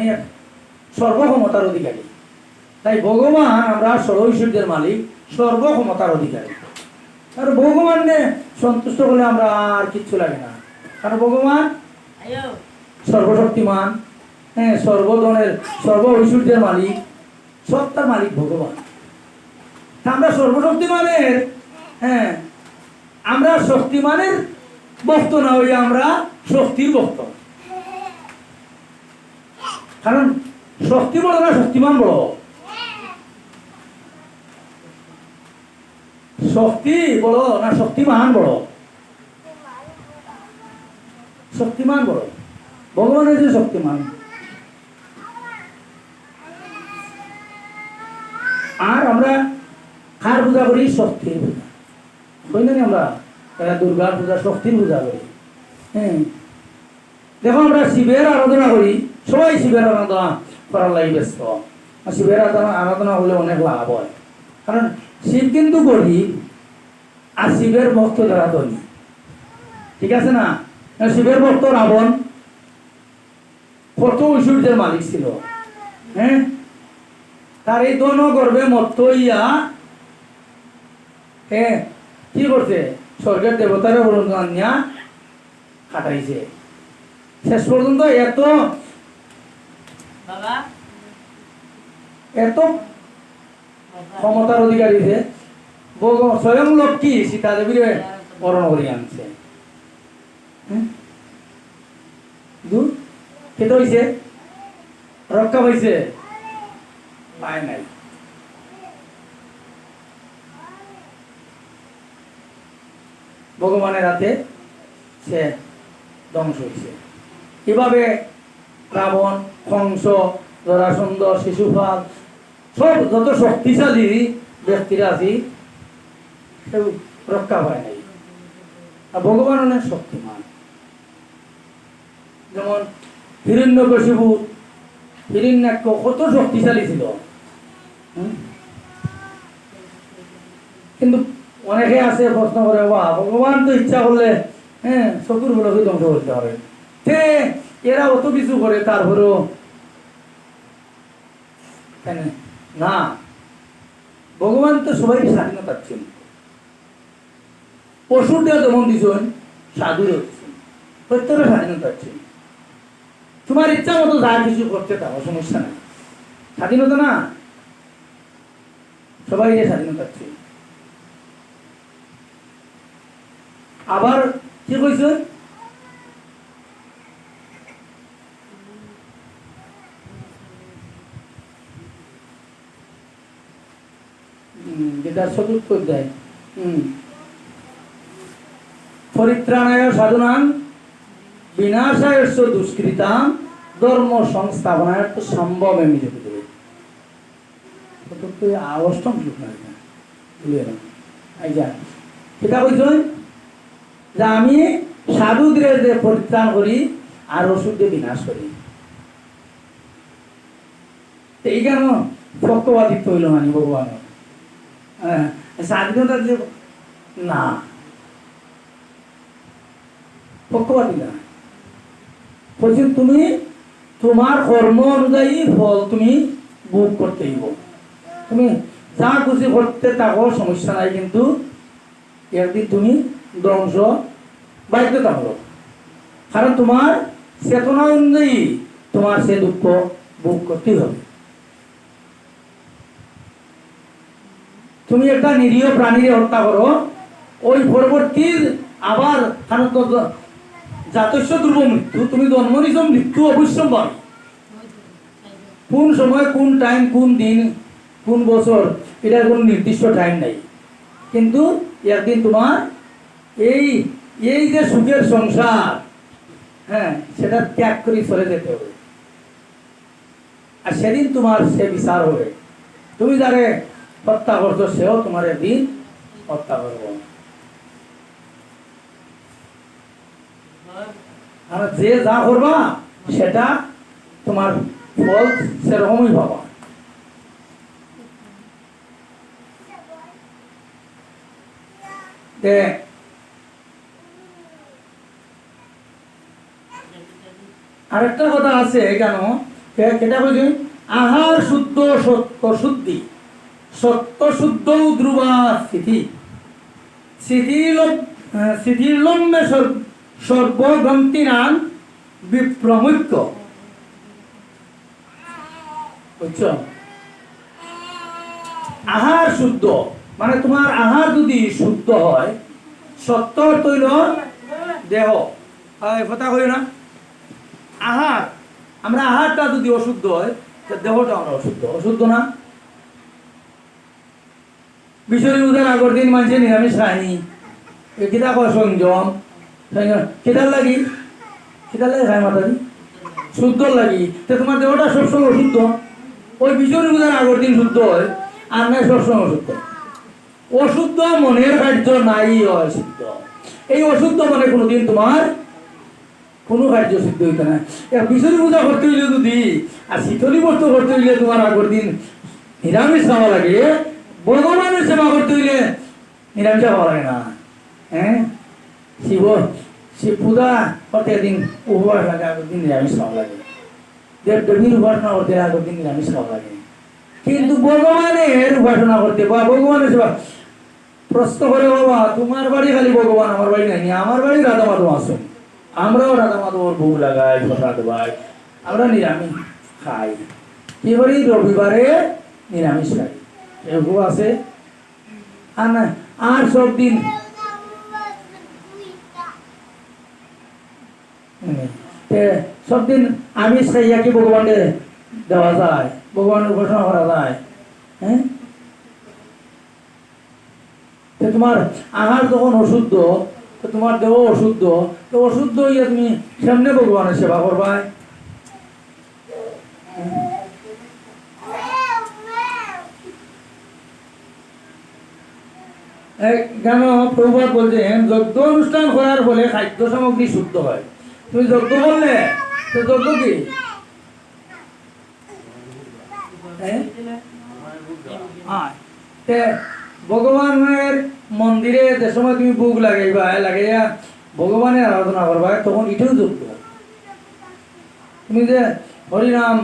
উনি এক সর্বক্ষমতার অধিকারী। তাই ভগবান আমরা সর্বৈশ্বর্যের মালিক সর্বক্ষমতার অধিকারী। আর ভগবানকে সন্তুষ্ট হলে আমরা আর কিচ্ছু লাগে না। কারণ ভগবান সর্বশক্তিমান হ্যাঁ সর্বধনের সর্ব ঐশ্বর্যের মালিক সত্তার মালিক ভগবান। আমরা সর্বশক্তিমানের হ্যাঁ আমরা শক্তিমানের ভক্ত না হই আমরা শক্তির ভক্ত। কারণ শক্তি বড় না শক্তিমান বড়? শক্তি বড় না শক্তিমান বড়? শক্তিমান বড়। ভগবান হয়েছে শক্তিমান। আর আমরা কার পূজা করি? শক্তির পূজা। কই না আমরা? এরা দুর্গার পূজা, শক্তির পূজা করি। হ্যাঁ। দেখো আমরা শিবের আরাধনা করি। সবাই শিবের আরাধনা করার লাগে ব্যস্ত। আর শিবের আরাধনা আরাধনা করলে অনেক লাভ হয়। কারণ শিব কিন্তু গরিব আর শিবের ভক্ত যারা ধনী। ঠিক আছে না? শিবের ভক্ত রাবণ। কত ঐশ্বর্যের মালিক ছিল। হ্যাঁ? তার এই দন গর্বে মত্ত ইয়া হ্যাঁ কি করছে? স্বর্গের দেবতারা বলুন নিয়া কাটাইছে শেষ পর্যন্ত এত এত ক্ষমতার অধিকারী যে স্বয়ং লক্ষ্মী সীতা দেবীর বরণ করে আনছে। খেতে হয়েছে রক্ষা পাইছে? পায় নাই। ভগবানের হাতে সে ধ্বংস হয়েছে কীভাবে রাবণ কংস, জরাসন্ধ, শিশুপাল, সব যত শক্তিশালী ব্যক্তিরা আছি কেউ রক্ষা পায় নাই। আর ভগবান অনেক শক্তিমান। যেমন হিরণ্য কশিবু হিরণ্যাক্ষ কত শক্তিশালী ছিল। কিন্তু অনেকে আছে, প্রশ্ন করে বা ভগবান তো ইচ্ছা করলে হ্যাঁ চকুর গুলোকে ধ্বংস করতে হবে। এরা অত কিছু করে, তারপরেও? না, ভগবান তো সবাই স্বাধীনতা দিচ্ছেন পশুটা যেমন দিচ্ছেন সাধু দিচ্ছেন প্রত্যেকের স্বাধীনতা দিচ্ছেন তোমার ইচ্ছা মতো যা কিছু করতে তাও, সমস্যা নাই। স্বাধীনতা না সবাইকে স্বাধীনতা দিচ্ছে আবার কি কইছে? যেটা চতুর্থ অধ্যায় পরিত্রাণায় দুষ্কৃতাম ধর্ম সংস্থাপনায় তো সম্ভব এমনি যদি দেবে অষ্টম শ্লোক সেটা কইছেন যে। আমি সাধুদের যে পরিত্রাণ করি আর ওষুধে বিনাশ করি। এই কেন? পক্ষপাতিত্ব হইল মানে ভগবানের? স্বাধীনতা যে না। পক্ষপাতি না। বলছি, তুমি তোমার কর্ম অনুযায়ী ফল তুমি ভোগ করতে হইব। তুমি যা খুশি করতে থাকো, সমস্যা নাই, কিন্তু একদিন তুমি ধ্বংস বাধ্যতামূলক কারণ তোমার চেতনা অনুযায়ী তোমার সে দুঃখ ভোগ করতেই হবে। তুমি একটা নিরীহ প্রাণীর হত্যা করো, ওই পরবর্তী আবার জাতস্য ধ্রুব মৃত্যু, তুমি জন্ম নিছ, মৃত্যু অবশ্যম্ভাবী। কোন সময়, কোন টাইম কোন দিন, কোন বছর, এটার কোনো নির্দিষ্ট টাইম নাই। কিন্তু একদিন তোমার এই এই যে সুখের সংসার হ্যাঁ সেটা ত্যাগ করে চলে যেতে হবে। আর সেদিন তোমার সে বিচার হবে। তুমি যারে হত্যা করছ সেও তোমার একদিন হত্যা আর যে যা করবা, সেটা তোমার ফল সেরকমই পাবা। আরেকটা কথা আছে কেন কেটা কইছে আহার শুদ্ধ সত্য শুদ্ধি। সত্য শুদ্ধ স্থিতি বিপ্রমুখ্য। আহার শুদ্ধ। মানে তোমার আহার যদি শুদ্ধ হয়, সত্য তৈল দেহ। কথা কই না। আহার আমরা আহারটা যদি অশুদ্ধ হয় দেহটা আমরা অশুদ্ধ। অশুদ্ধ না? বিশ্বরী উদার আগর দিন মানুষে নিরামিষ খায়নি কিতা কয় সংযম কিতার লাগি? কিতার লাগে খায় মাতারি শুদ্ধ লাগি। তো তোমার দেহটা সবসময় অশুদ্ধ ওই বিশ্বরী উদার আগর দিন শুদ্ধ হয়, আর নাই সবসময় অশুদ্ধ। অশুদ্ধ মনের কার্য নাই হয় শুদ্ধ এই অশুদ্ধ মনে কোনোদিন তোমার কোনো কার্য সিদ্ধ হইতে না বিশ্বরী পূজা করতে হইলে যদি, আর শীতলী বস্তু করতে হইলে তোমার আগর দিন নিরামিষ খাওয়া লাগে ভগবানের সেবা করতে হইলে নিরামিষ খাওয়া লাগে না। হ্যাঁ? শিব শিব পূজা করতে দিন উপবাস লাগে, আগের দিন নিরামিষ খাওয়া লাগে। দেব দেবীর উপাসনা করতে আগের দিন নিরামিষ খাওয়া লাগে। কিন্তু ভগবানের উপাসনা করতে বা ভগবানের সেবা প্রশ্ন করে, বাবা, তোমার বাড়ি খালি ভগবান, আমার বাড়ি নাই আমার বাড়ি রাধা মাধব আসুন আমরাও রাধা মাধবর ভোগ লাগাই প্রসাদ পাই আমরা নিরামিষ খাই। এবারে রবিবারে নিরামিষ খাই। এরকম আছে? আর সব দিন। সব দিন কি ভগবানকে দেওয়া যায়, ভগবানের উপাসনা করা যায় হ্যাঁ? তোমার আহার যখন অশুদ্ধ তোমার দেহ অশুদ্ধ, তো অশুদ্ধ হইয়া তুমি সামনে ভগবানের সেবা করবাই এক কেন প্রভুপাত বলছেন যজ্ঞ অনুষ্ঠান করার ফলে খাদ্য সামগ্রী শুদ্ধ হয় তুমি যজ্ঞ করলে তো যজ্ঞ কি হ্যাঁ? হ্যাঁ। ভগবানের মন্দিরে যে সময় তুমি বুক লাগাইবা লাগাইয়া ভগবানের আরাধনা করবা তখন এটাও যোগ্য তুমি যে হরিনাম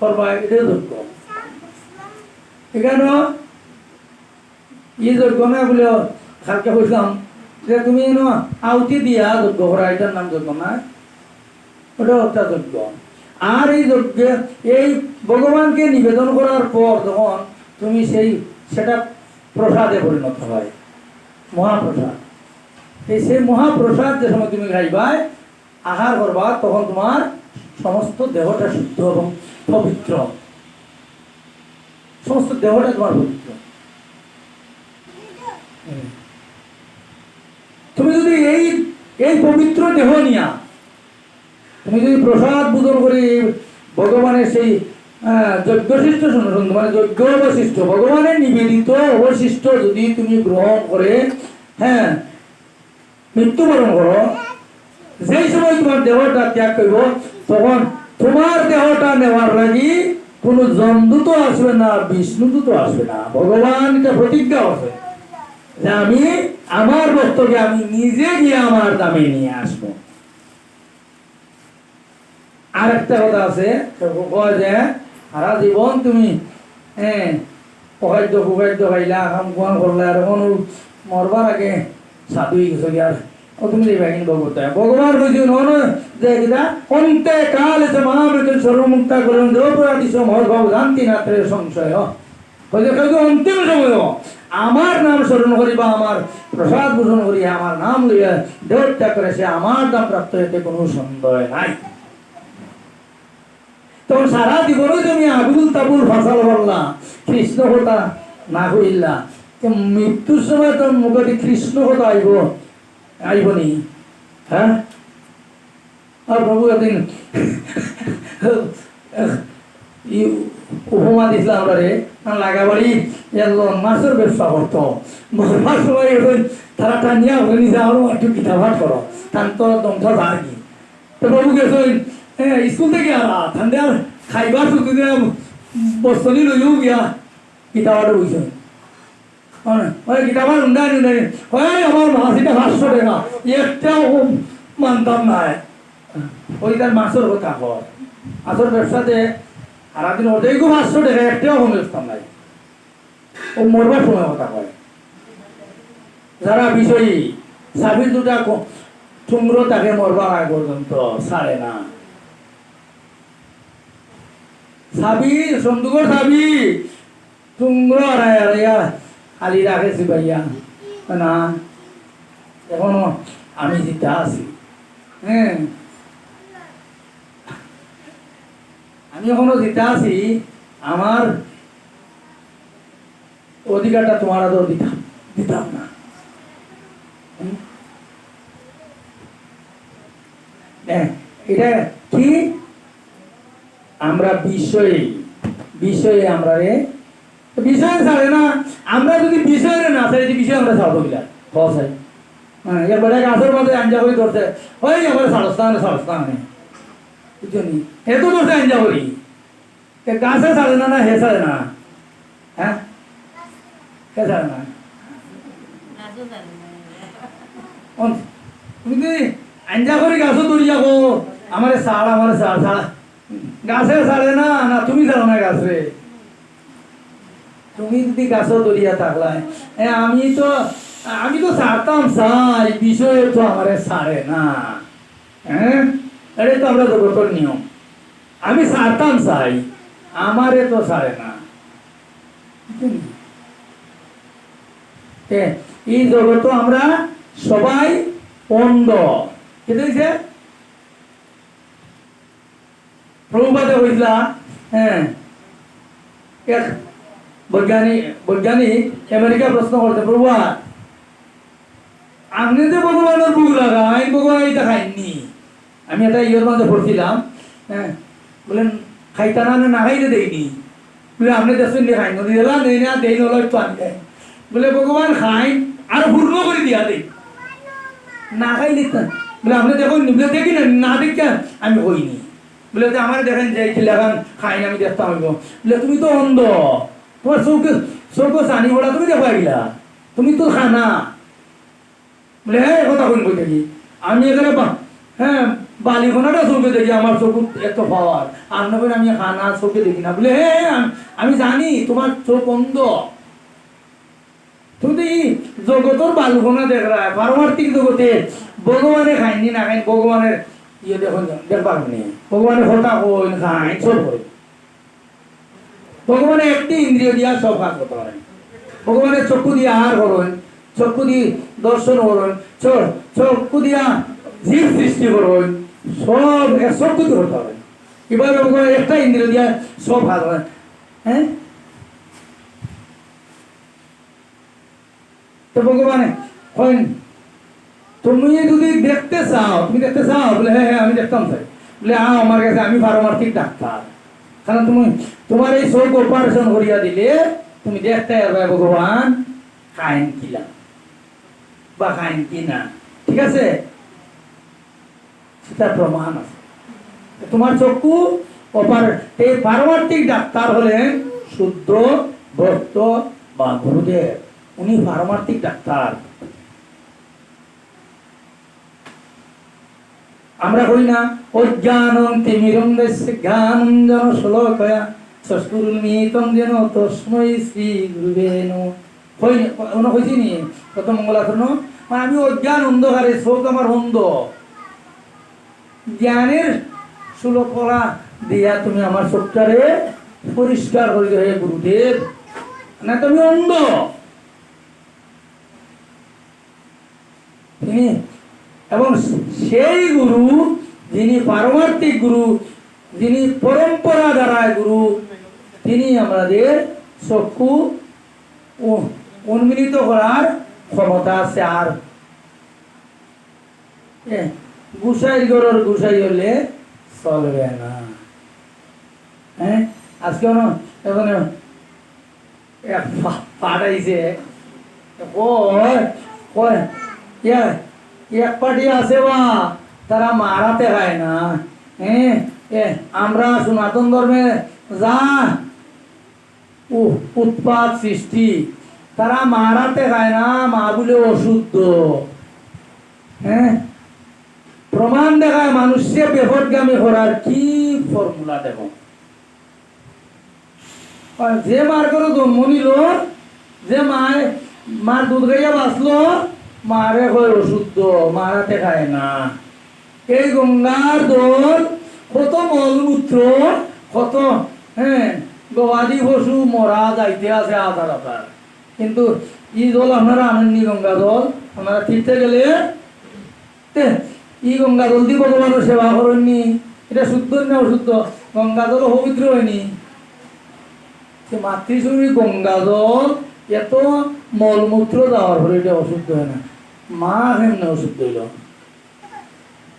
করবা, এটাও যোগ্য এখানে যোগ্য না বলে কালকে কইলাম যে তুমি ন আউতি দিয়া যোগ্য করা এটার নাম যোগ্য না ওটা একটা যোগ্য আর এই যজ্ঞ এই ভগবানকে নিবেদন করার পর যখন তুমি সেই সেটা প্রসাদে পরিণত হয়। মহাপ্রসাদ এই সেই মহাপ্রসাদ যে সময় তুমি খাইবাই আহার করবা তখন তোমার সমস্ত দেহটা শুদ্ধ এবং পবিত্র সমস্ত দেহটা তোমার পবিত্র। তুমি যদি এই এই পবিত্র দেহ নিয়া তুমি যদি প্রসাদ পূজন করি ভগবানের সেই যজ্ঞশিষ্ট শুনো শুনো, মানে যজ্ঞ অবশিষ্ট ভগবানের নিবেদিত অবশিষ্ট যদি তুমি গ্রহণ করে হ্যাঁ মৃত্যুবরণ করো যেই সময় তোমার দেহটা ত্যাগ করব তখন তোমার দেহটা নেওয়ার লাগি কোনো জমদূত আসবে না বিষ্ণুদূত আসবে না ভগবান এটা প্রতিজ্ঞা আছে আমি আমার বক্তব্যে আমি নিজে গিয়ে আমার দামে নিয়ে আসব। আর একটা কথা আছে যে, সারা জীবন তুমি হ্যাঁ অখাদ্য কুখাদ্য খাইলা কাম কুয়াম করলা, আর কোনো মরবার আগে সাধু গেছো আর? ও তুমি ভগবত ভগবান যে কিনা অন্তে কাল মহামৃত্যু সর্বমুক্তা শান্তি সংশয়। অন্তিম সময় আমার নাম স্মরণ করিবা আমার প্রসাদ ভূষণ করিয়া আমার নাম লইয়া দেহ ত্যাগ করে সে আমার দাম প্রাপ্ত হইতে কোনো সন্দেহ নাই। তখন সারা জীবনে তুমি আবুল তাবুল, ফসল করলা কৃষ্ণ কথা না কইলা। তো মৃত্যুর সময় তোর মুখে কৃষ্ণ কথা আইব আইব নি? হ্যাঁ? আর প্রভু একদিন ই উপমা দিছিল আমরা রে লাগাবাড়ি মাছের ব্যবসা করতো। সময় এখন তারা টানিয়া হয়ে নিজে আরও একটু পিঠা ভাত করো। তার তো দমটা যার কি? তো প্রভু গেছেন হ্যাঁ স্কুল থেকে আলা ঠান্ডে আর খাইবার দিয়ে বস্তনি লইও গিয়া কিতাবাটা বুঝছেন ওই কিতাবার উন্ডানি উন্ডানি ওই আমার মাসিটা পাঁচশো টাকা, একটাও মানতাম না ওই তার মাছের কথা কর আসল ব্যবসাতে সারাদিন খুব পাঁচশো টাকা একটাও নাই ও কথা কয়। যারা বিষয়ী সাবির দুটা তাকে মরবার আগ পর্যন্ত না। সাবি সন্দুকর সাবি টুমরো খালি রাখেছি ভাইয়া। না, এখনও আমি জিতা আছি। হ্যাঁ। আমি এখনও জিতা আছি আমার অধিকারটা তোমার আদর দিতাম দিতাম না। হ্যাঁ, এটা কি? আমরা বিষয়ে বিষয়ে আমরা রে বিষয় ছাড়ে না আমরা যদি বিষয়ে না ছাড়ি যে বিষয় আমরা ছাড়বো কিলা? বস হ্যাঁ এরপরে গাছের মধ্যে আঞ্জা করে ধরছে ওই এবারে সারস্তান সারস্তান বুঝলি হে তো ধরছে আঞ্জা করি। না হে ছাড়ে না? হ্যাঁ? হে ছাড়ে না? অন তুমি আঞ্জা করে গাছও ধরি যাব? আমারে সার আমারে সার সার গাছে ছাড়ে না না তুমি ছাড়ো না গাছে। তুমি যদি গাছও থাকলাই এ, আমি তো আমি তো ছাড়তাম চাই বিষয়ে তো আমারে ছাড়ে না। হ্যাঁ? এটা তো আমরা জগতর নিয়ম। আমি ছাড়তাম চাই আমারে তো ছাড়ে না। এই জগত আমরা সবাই অন্ধ। কি দেখছে প্রভুপাতে হয়েছিল হ্যাঁ বৈজ্ঞানিক বৈজ্ঞানিক আমেরিকা প্রশ্ন করতে প্রভুয়া আপনি যে ভগবানের বুক লাগা আমি ভগবান এটা খাইনি। আমি একটা ইয়ের মধ্যে পড়ছিলাম হ্যাঁ বলেন খাইতা না খাইতে দেয়নি বলে আপনি দেখছেন খাই নদী না বলে ভগবান খাই আর করে দিয়া না খাইলে তো বলে আপনি দেখুন দেখি না না আমি হইনি বলে আমার দেখেন যে খিলাগান খাই না আমি দেখতাম হইব বলে তুমি তো অন্ধ তোমার চৌকে চৌকে চানি তুমি দেখো তুমি তো খানা বলে হ্যাঁ কথা কই দেখি আমি এখানে হ্যাঁ বালিখোনাটা চৌকে দেখি, আমার চোখ এত পাওয়ার আর নবেন, আমি খানা চোখে দেখি না। বলে হ্যাঁ আমি জানি, তোমার চোখ অন্ধ। তুমি জগতর বালুকোনা দেখ পারমার্থিক জগতে ভগবানে খাইনি না খাইনি, ভগবানের ইয়ে দেখুন দেখবার নেই ভগবানের হতা কইন খাই সব কই ভগবানের একটি ইন্দ্রিয় দিয়া সব কাজ করতে পারেন। ভগবানের চক্ষু দিয়ে আহার করুন, চক্ষু দিয়ে দর্শন করুন চক্ষু দিয়া জীব সৃষ্টি করুন। সব সব কিছু করতে পারেন এবার একটা ইন্দ্রিয় দিয়া সব কাজ করেন হ্যাঁ? তো ভগবানে হয় তুমি যদি দেখতে চাও, তুমি দেখতে চাও? বলে হ্যাঁ হ্যাঁ আমি দেখতাম চাই বলে আ আমার কাছে আমি পারমার্থিক ডাক্তার। কারণ তুমি, তোমার এই চোখ অপারেশন করিয়া দিলে, তুমি দেখতে পারবে ভগবান খাইন কিলা বা খাইন কিনা। ঠিক আছে? সেটা প্রমাণ আছে। তোমার চক্ষু অপার পারমার্থিক ডাক্তার হলেন শুদ্ধ ভক্ত বা গুরুদেব উনি পারমার্থিক ডাক্তার। আমরা করি না অজ্ঞানং তিমিরং দেশে জ্ঞানং জন শ্লোকয়া সস্কুরুন্মিতং যেন তস্মৈ শ্রী গুরুবে অন্য হয়েছি নি? মঙ্গলাচরণ। মানে আমি অজ্ঞান অন্ধকারে আমার অন্ধ। জ্ঞানের সুলকলা দিয়া তুমি আমার চোখটারে পরিষ্কার করে হে গুরুদেব। না তুমি অন্ধ। এবং সেই গুরু, যিনি পারমার্থিক গুরু, যিনি পরম্পরা দ্বারা গুরু, তিনি আমাদের চক্ষু উন্মিলিত করার ক্ষমতা আছে আর। গুসাই গরর গুসাই হলে চলবে না। হ্যাঁ? আজকে এখন পাঠাইছে। এক পার্টি আছে বা? তারা মারাতে হয় না। হ্যাঁ এ আমরা সনাতন ধর্মে যা উ- উৎপাত সৃষ্টি, তারা মারাতে খায় না, মা বলে অশুদ্ধ। হ্যাঁ? প্রমাণ দেখায় মানুষকে বেফরগামী করার কি ফর্মুলা দেখো যে মার করে জন্ম নিল, যে মায়, মার দুধ খাইয়া বাঁচলো, মারে হয় অশুদ্ধ, মারাতে খায় না। এই গঙ্গার দল, কত মলমূত্র, কত হ্যাঁ গবাদি পশু মরা যাইতে আছে আধার আধার। কিন্তু ই দল আপনারা আনেননি গঙ্গা দল? আপনারা তীর্থে গেলে ই গঙ্গা জল দিয়ে ভগবানের সেবা করেননি। এটা শুদ্ধ না অশুদ্ধ? গঙ্গা জল পবিত্র হয়নি। সে গঙ্গা জল, এত মলমূত্র যাওয়ার পরে এটা অশুদ্ধ হয় না। মা কেমনে অশুদ্ধ হইল?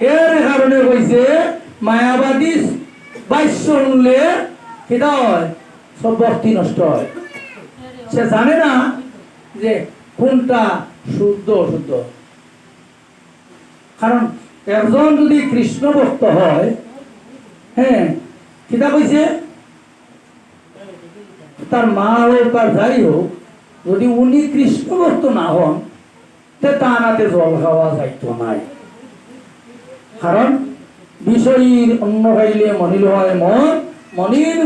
এর কারণে কইছে, মায়াবাদী বাক্য শুনলে সেটা হয়, সব ভক্তি নষ্ট হয়। সে জানে না যে কোনটা শুদ্ধ, অশুদ্ধ। কারণ একজন যদি কৃষ্ণ ভক্ত হয় হ্যাঁ কিতা কইছে? তার মা হোক তার যাই হোক, যদি উনি কৃষ্ণ ভক্ত না হন, তে তানাতে জল খাওয়া যাইতো নাই। কারণ বিষয়ীর অন্ন খাইলে মনিল হয়, মন মনির